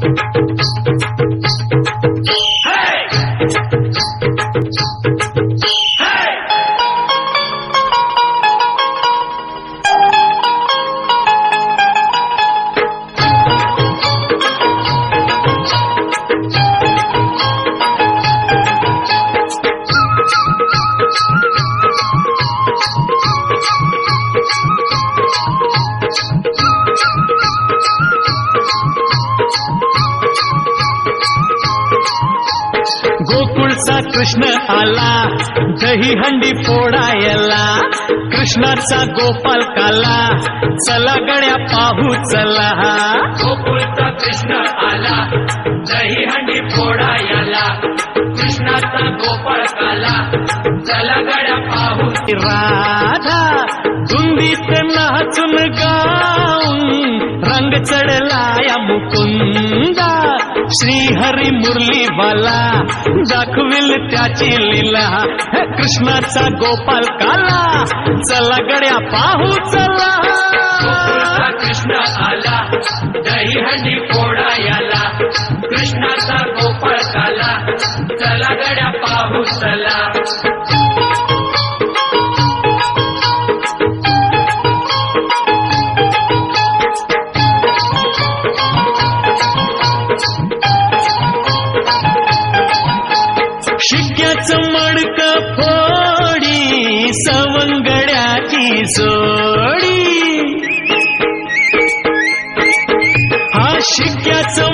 Thank you. गोकुळचा Krishna आला. दही हंडी फोडायला. कृष्णाचा गोपाल काला. चला गड्या पाहू चला. गोकुळचा कृष्ण आला. दही हंडी फोडायला. कृष्णाचा गोपाळ काला. चला गड्या पाहू. राधा धुंदीत नाचून गाऊन रंग चढला या मुकुंदा. श्रीहरी मुरली बाला दाखविल त्याची लीला. कृष्णाचा गोपाल काला चला गड्या पाहू चला. कृष्ण आला दही हंडी फोडायला कृष्णाचा गोपाल काला चला गड्या पाहू चला. जोडी. हा शिक्याचो